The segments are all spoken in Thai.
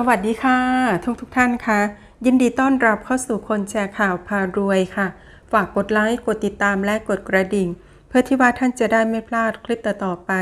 สวัสดีค่ะ ทุกทุกท่านค่ะ ยินดีต้อนรับเข้าสู่คนแชร์ข่าวพารวยค่ะ ฝากกดไลค์กดติดตามและกดกระดิ่ง เพื่อที่ว่าท่านจะได้ไม่พลาดคลิปต่อๆไป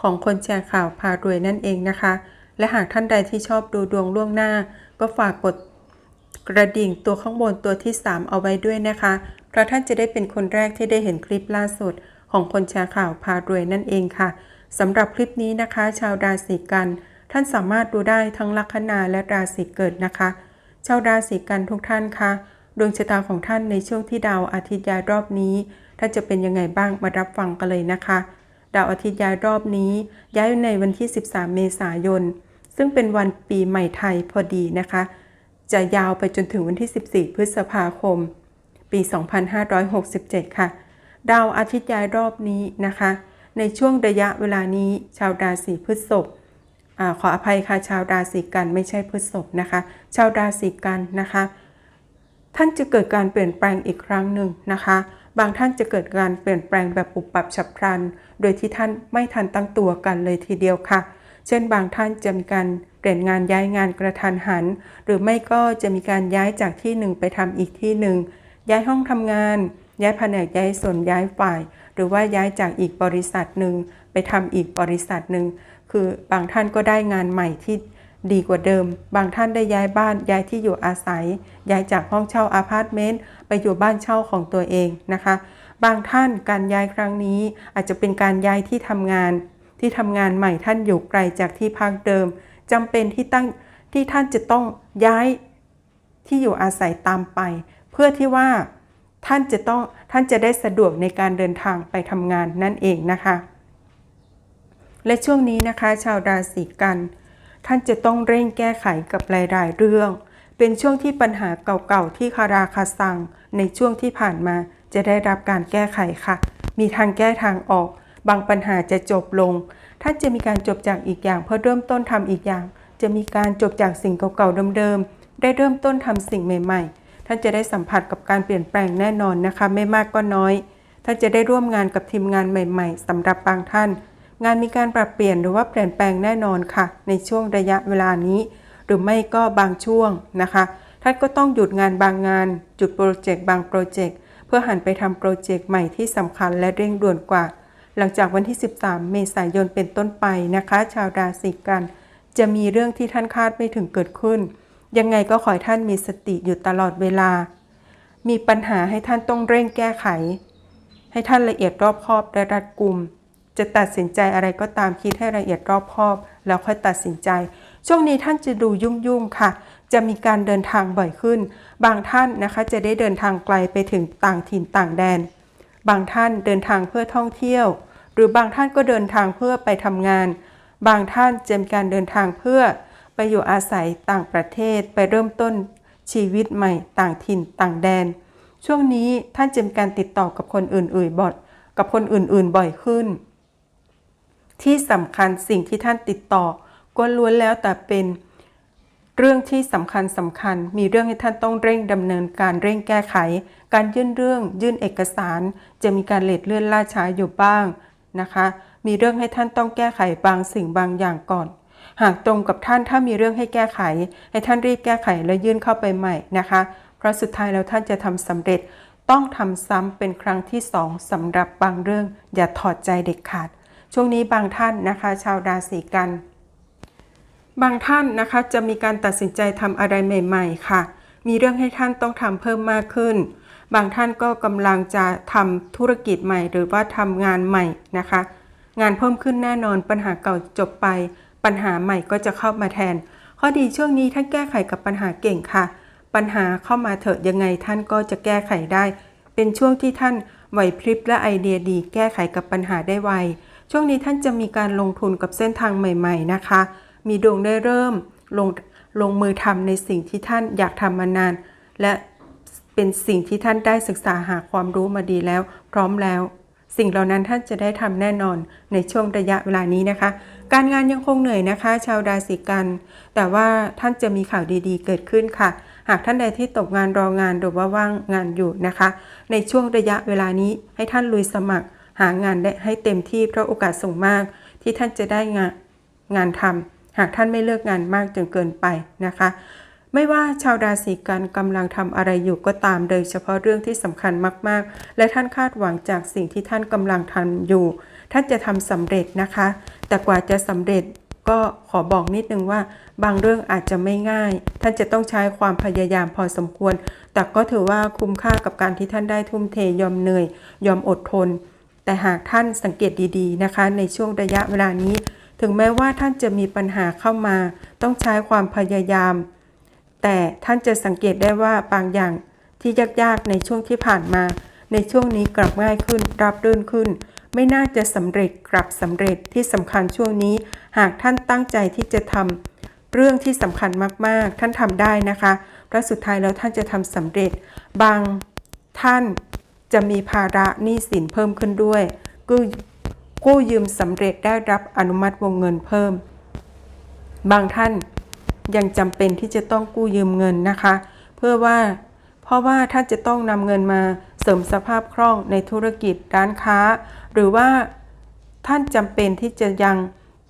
ของคนแชร์ข่าวพารวยนั่นเองนะคะ และหากท่านใดที่ชอบดูดวงล่วงหน้า ก็ฝากกดกระดิ่งตัวข้างบนตัวที่ 3 เอาไว้ด้วยนะคะ เพราะท่านจะได้เป็นคนแรกที่ได้เห็นคลิปล่าสุด ของคนแชร์ข่าวพารวยนั่นเองค่ะสำหรับคลิปนี้นะคะ ชาวราศีกัน ท่านสามารถดูได้ทั้งลัคนาและราศีเกิดนะคะ ชาวราศีกันทุกท่านคะ ดวงชะตาของท่านในช่วงที่ดาวอาทิตย์ย้ายรอบนี้ ท่านจะเป็นยังไงบ้างมารับฟังกันเลยนะคะ ดาวอาทิตย์ย้ายรอบนี้ ย้ายในวันที่ 13 เมษายน ซึ่งเป็นวันปีใหม่ไทยพอดีนะคะ จะยาวไปจนถึงวันที่ 14 พฤษภาคม ปี 2567 ค่ะ ดาวอาทิตย์ย้ายรอบนี้นะคะ ในช่วงระยะเวลานี้ชาวราศีพฤษภ อขออภัยค่ะชาวราศีกันไม่ใช่พฤษภนะคะ ชาวราศีกันนะคะ ท่านจะเกิดการเปลี่ยนแปลงอีกครั้งหนึ่งนะคะ บางท่านจะเกิดการเปลี่ยนแปลงแบบปุบปับฉับพลัน โดยที่ท่านไม่ทันตั้งตัวกันเลยทีเดียวค่ะ เช่น บางท่านจะมีการเปลี่ยนงานย้ายงานกระทันหัน หรือไม่ก็จะมีการย้ายจากที่หนึ่งไปทำอีกที่หนึ่งย้ายห้องทำงาน ย้ายแผนกย้ายส่วนย้ายฝ่าย หรือว่าย้ายจากอีกบริษัทหนึ่งไปทำอีกบริษัทหนึ่ง คือบางท่านก็ได้งานใหม่ที่ดีกว่าเดิม บางท่านได้ย้ายบ้านย้ายที่อยู่อาศัย ย้ายจากห้องเช่าอาพาร์ตเมนต์ไปอยู่บ้านเช่าของตัวเองนะคะ บางท่านการย้ายครั้งนี้อาจจะเป็นการย้ายที่ทำงาน ที่ทำงานใหม่ท่านอยู่ไกลจากที่พักเดิมจำเป็นที่ตั้งที่ท่านจะต้องย้ายที่อยู่อาศัยตามไป เพื่อที่ว่าท่านจะต้องท่านจะได้สะดวกในการเดินทางไปทำงานนั่นเองนะคะ และช่วงนี้นะคะ ชาวราศีกัน ท่านจะต้องเร่งแก้ไขกับหลาย ๆ เรื่อง เป็นช่วงที่ปัญหาเก่าๆ ที่คาราคาซัง ในช่วงที่ผ่านมาจะได้รับการแก้ไขค่ะ มีทางแก้ทางออก บางปัญหาจะจบลง ท่านจะมีการจบจากอีกอย่าง เพื่อเริ่มต้นทำอีกอย่าง จะมีการจบจากสิ่งเก่าๆ เดิมๆ ได้เริ่มต้นทำสิ่งใหม่ ๆ ท่านจะได้สัมผัสกับการเปลี่ยนแปลงแน่นอนนะคะ ไม่มากก็น้อย ท่านจะได้ร่วมงานกับทีมงานใหม่ ๆสำหรับบางท่าน งานมีการปรับเปลี่ยนหรือว่าเปลี่ยนแปลงแน่นอนค่ะ ในช่วงระยะเวลานี้ หรือไม่ก็บางช่วงนะคะ ท่านก็ต้องหยุดงานบางงาน หยุดโปรเจกต์บางโปรเจกต์เพื่อหันไปทำโปรเจกต์ใหม่ที่สำคัญและเร่งด่วนกว่า หลังจากวันที่ 13 เมษายนเป็นต้นไปนะคะ ชาวราศีกัน จะมีเรื่องที่ท่านคาดไม่ถึงเกิดขึ้น ยังไงก็ขอให้ท่านมีสติอยู่ตลอดเวลา มีปัญหาให้ท่านต้องเร่งแก้ไข ให้ท่านละเอียดรอบคอบและรัดกุม จะตัดสินใจอะไรก็ตามคิดให้ละเอียดรอบคอบ แล้วค่อยตัดสินใจ ช่วงนี้ท่านจะดูยุ่งๆค่ะ จะมีการเดินทางบ่อยขึ้น บางท่านนะคะจะได้เดินทางไกลไปถึงต่างถิ่นต่างแดน บางท่านเดินทางเพื่อท่องเที่ยว หรือบางท่านก็เดินทางเพื่อไปทำงาน บางท่านจะมีการเดินทางเพื่อ ไปอยู่อาศัยต่างประเทศ ไปเริ่มต้นชีวิตใหม่ต่างถิ่นต่างแดน ช่วงนี้ท่านจะมีการติดต่อกับคนอื่นๆบ่อยกับคนอื่นๆบ่อยขึ้น ที่สำคัญสิ่งที่ท่านติดต่อ ก็ล้วนแล้วแต่เป็น เรื่องที่สำคัญสำคัญ มีเรื่องให้ท่านต้องเร่งดำเนินการเร่งแก้ไข การยื่นเรื่อง ยื่นเอกสาร จะมีการเลทเลื่อนล่าช้าอยู่บ้างนะคะ มีเรื่องให้ท่านต้องแก้ไขบางสิ่งบางอย่างก่อน หากตรงกับท่านถ้ามีเรื่องให้แก้ไข ให้ท่านรีบแก้ไขและยื่นเข้าไปใหม่นะคะ เพราะสุดท้ายแล้วท่านจะทำสำเร็จต้องทำซ้ำเป็นครั้งที่สองสำหรับบางเรื่องอย่าถอดใจเด็ดขาด ช่วงนี้บางท่านนะคะ ชาวราศีกัน บางท่านนะคะจะมีการตัดสินใจทำอะไรใหม่ ๆ ค่ะ มีเรื่องให้ท่านต้องทำเพิ่มมากขึ้น บางท่านก็กำลังจะทำธุรกิจใหม่ หรือว่าทำงานใหม่นะคะ งานเพิ่มขึ้นแน่นอนปัญหาเก่าจบไป ปัญหาใหม่ก็จะเข้ามาแทน ข้อดีช่วงนี้ท่านแก้ไขกับปัญหาเก่งค่ะ ปัญหาเข้ามาเถอะยังไงท่านก็จะแก้ไขได้ เป็นช่วงที่ท่านไหวพริบและไอเดียดีแก้ไขกับปัญหาได้ไว ช่วงนี้ท่านจะมีการลงทุนกับเส้นทางใหม่ ๆ นะคะ มีดวงได้เริ่มลงลงมือทำในสิ่งที่ท่านอยากทำมานาน และเป็นสิ่งที่ท่านได้ศึกษาหาความรู้มาดีแล้ว พร้อมแล้ว สิ่งเหล่านั้นท่านจะได้ทำแน่นอนในช่วงระยะเวลานี้นะคะ การงานยังคงเหนื่อยนะคะ ชาวราศีกัน แต่ว่าท่านจะมีข่าวดีๆ เกิดขึ้นค่ะ หากท่านใดที่ตกงานรองานหรือว่าว่างงานอยู่นะคะ ในช่วงระยะเวลานี้ให้ท่านลุยสมัคร หางานได้ให้เต็มที่เพราะโอกาสสูงมาก ที่ท่านจะได้งานงานทหากท่านไม่เลือกงานมากจนเกินไปนะคะ ไม่ว่าชาวราศีกันกำลังทำอะไรอยู่ก็ตามโดยเฉพาะเรื่องที่สำคัญมากๆ และท่านคาดหวังจากสิ่งที่ท่านกำลังทำอยู่ ท่านจะทำสำเร็จนะคะ แต่กว่าจะสำเร็จก็ขอบอกนิดนึงว่า บางเรื่องอาจจะไม่ง่าย ท่านจะต้องใช้ความพยายามพอสมควร แต่ก็ถือว่าคุ้มค่ากับการที่ท่านได้ทุ่มเทยอมเหนื่อย ยอมอดทน แต่หากท่านสังเกตดีๆนะคะ ในช่วงระยะเวลานี้ ถึงแม้ว่าท่านจะมีปัญหาเข้ามา ต้องใช้ความพยายาม แต่ท่านจะสังเกตได้ว่าบางอย่างที่ยากๆในช่วงที่ผ่านมา ในช่วงนี้กลับง่ายขึ้นรับรื่นขึ้น ไม่น่าจะสำเร็จกลับสำเร็จที่สำคัญช่วงนี้ หากท่านตั้งใจที่จะทำเรื่องที่สำคัญมากๆ ท่านทำได้นะคะเพราะสุดท้ายแล้วท่านจะทำสำเร็จ บางท่าน จะมีภาระหนี้สินเพิ่มขึ้นด้วยกู้กู้ยืมสำเร็จได้รับอนุมัติวงเงินเพิ่ม บางท่านยังจำเป็นที่จะต้องกู้ยืมเงินนะคะ เพื่อว่าเพราะว่าท่านจะต้องนำเงินมาเสริมสภาพคล่องในธุรกิจร้านค้า หรือว่าท่านจำเป็นที่จะยัง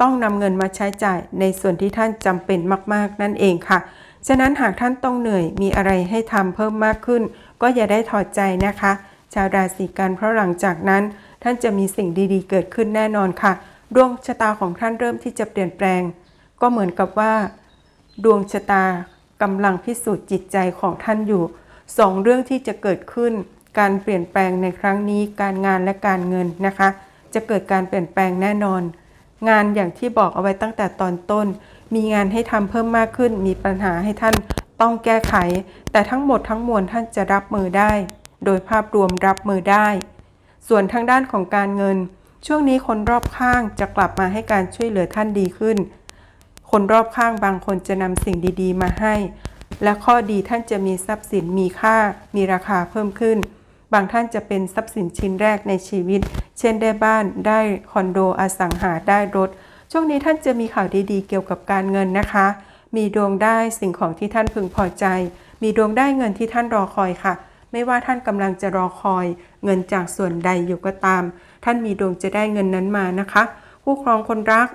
ต้องนำเงินมาใช้จ่ายในส่วนที่ท่านจำเป็นมาก ๆ นั่นเองค่ะ ฉะนั้นหากท่านต้องเหนื่อยมีอะไรให้ทำเพิ่มมากขึ้น ก็อย่าได้ถอดใจนะคะ ชาวราศีกันเพราะหลังจากนั้น ท่านจะมีสิ่งดีๆ เกิดขึ้นแน่นอนค่ะ ดวงชะตาของท่านเริ่มที่จะเปลี่ยนแปลง ก็เหมือนกับว่า ดวงชะตากำลังพิสูจน์จิตใจของท่านอยู่สองเรื่องที่จะเกิดขึ้น การเปลี่ยนแปลงในครั้งนี้ การงานและการเงินนะคะ จะเกิดการเปลี่ยนแปลงแน่นอน งานอย่างที่บอกเอาไว้ตั้งแต่ตอนต้น มีงานให้ทำเพิ่มมากขึ้น มีปัญหาให้ท่านต้องแก้ไข แต่ทั้งหมดทั้งมวลท่านจะรับมือได้ โดยภาพรวมรับมือได้ ส่วนทางด้านของการเงิน ช่วงนี้คนรอบข้างจะกลับมาให้การช่วยเหลือท่านดีขึ้น คนรอบข้างบางคนจะนำสิ่งดีๆ มาให้ และข้อดีท่านจะมีทรัพย์สินมีค่า มีราคาเพิ่มขึ้น บางท่านจะเป็นทรัพย์สินชิ้นแรกในชีวิต เช่นได้บ้านได้คอนโดอสังหาได้รถ ช่วงนี้ท่านจะมีข่าวดีๆ เกี่ยวกับการเงินนะคะมีดวงได้สิ่งของที่ท่านพึงพอใจ มีดวงได้เงินที่ท่านรอคอยค่ะ ไม่ว่าท่านกำลังจะรอคอยเงินจากส่วนใดอยู่ก็ตาม ท่านมีดวงจะได้เงินนั้นมานะคะ คู่ครองคนรัก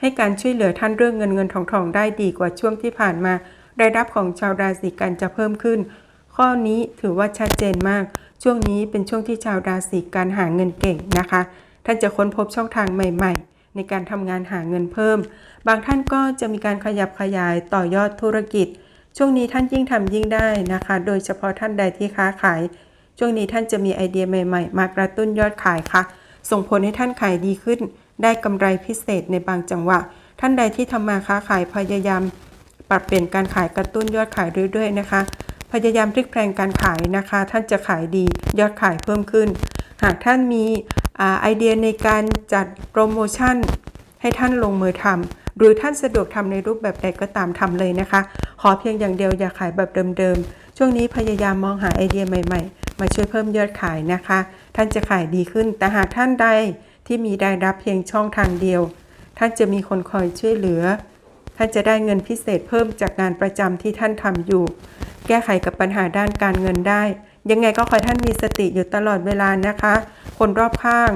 ให้การช่วยเหลือท่านเรื่องเงินเงินทองทองได้ดีกว่าช่วงที่ผ่านมา รายรับของชาวราศีกันจะเพิ่มขึ้น ข้อนี้ถือว่าชัดเจนมาก ช่วงนี้เป็นช่วงที่ชาวราศีกันหาเงินเก่งนะคะ ท่านจะค้นพบช่องทางใหม่ ๆในการทำงานหาเงินเพิ่ม บางท่านก็จะมีการขยับขยายต่อยอดธุรกิจ ช่วงนี้ท่านยิ่งทำยิ่งได้นะคะ โดยเฉพาะท่านใดที่ค้าขาย ช่วงนี้ท่านจะมีไอเดียใหม่ๆ มากระตุ้นยอดขายค่ะ ส่งผลให้ท่านขายดีขึ้น ได้กำไรพิเศษในบางจังหวะ ท่านใดที่ทำมาค้าขายพยายาม ปรับเปลี่ยนการขายกระตุ้นยอดขายเรื่อยๆนะคะ พยายามพลิกแปลงการขายนะคะ ท่านจะขายดียอดขายเพิ่มขึ้น หากท่านมีอไอเดียในการจัดโปรโมชั่นให้ท่านลงมือทำหรือท่านสะดวกทำในรูปแบบใดก็ตามทำเลยนะคะ ขอเพียงอย่างเดียวอย่าขายแบบเดิมๆ ช่วงนี้พยายามมองหาไอเดียใหม่ๆ มาช่วยเพิ่มยอดขายนะคะ ท่านจะขายดีขึ้น แต่หากท่านใดที่มีรายรับเพียงช่องทางเดียว ท่านจะมีคนคอยช่วยเหลือ ท่านจะได้เงินพิเศษเพิ่มจากงานประจำที่ท่านทำอยู่ แก้ไขกับปัญหาด้านการเงินได้ ยังไงก็ขอให้ท่านมีสติอยู่ตลอดเวลานะคะ คนรอบข้าง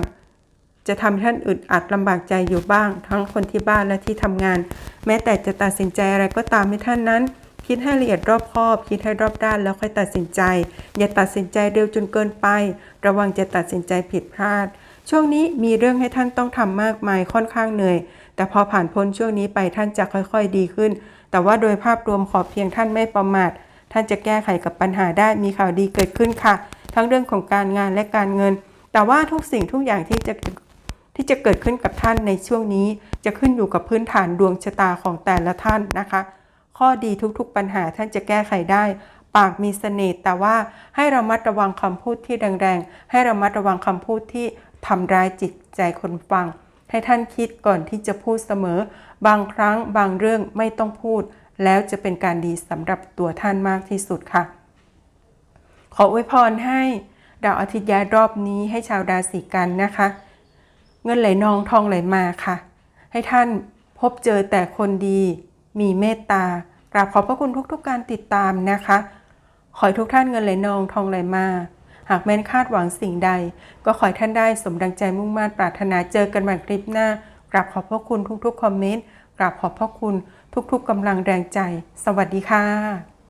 จะทำท่านอึดอัดลำบากใจอยู่บ้าง ทั้งคนที่บ้านและที่ทำงาน แม้แต่จะตัดสินใจอะไรก็ตามให้ท่านนั้น คิดให้ละเอียดรอบคอบ คิดให้รอบด้านแล้วค่อยตัดสินใจ อย่าตัดสินใจเร็วจนเกินไป ระวังจะตัดสินใจผิดพลาด ช่วงนี้มีเรื่องให้ท่านต้องทำมากมายค่อนข้างเหนื่อย แต่พอผ่านพ้นช่วงนี้ไปท่านจะค่อยๆดีขึ้น แต่ว่าโดยภาพรวมขอเพียงท่านไม่ประมาท ท่านจะแก้ไขกับปัญหาได้มีข่าวดีเกิดขึ้นค่ะ ทั้งเรื่องของการงานและการเงิน แต่ว่าทุกสิ่งทุกอย่างที่จะที่จะเกิดขึ้นกับท่านในช่วงนี้ จะขึ้นอยู่กับพื้นฐานดวงชะตาของแต่ละท่านนะคะ ข้อดีทุกๆปัญหาท่านจะแก้ไขได้ ปากมีเสน่ห์แต่ว่าให้เรามัดระวังคำพูดที่แรงๆ ให้เรามัดระวังคำพูดที่ทำร้ายจิตใจคนฟัง ให้ท่านคิดก่อนที่จะพูดเสมอ บางครั้งบางเรื่องไม่ต้องพูด แล้วจะเป็นการดีสำหรับตัวท่านมากที่สุดค่ะ ขออวยพรให้ดาวอาทิตย์ย้ายรอบนี้ให้ชาวราศีกันนะคะ เงินไหลนองทองไหลมาค่ะ ให้ท่านพบเจอแต่คนดี มีเมตตา กราบขอบพระคุณทุกๆการติดตามนะคะ ขอให้ทุกท่านเงินไหลนองทองไหลมา หากแม้นคาดหวังสิ่งใด ก็ขอให้ท่านได้สมดังใจมุ่งมั่นปรารถนาเจอกันใหม่คลิปหน้ากราบขอบพระคุณทุกๆคอมเมนต์กราบขอบพระคุณทุกๆกำลังแรงใจ สวัสดีค่ะ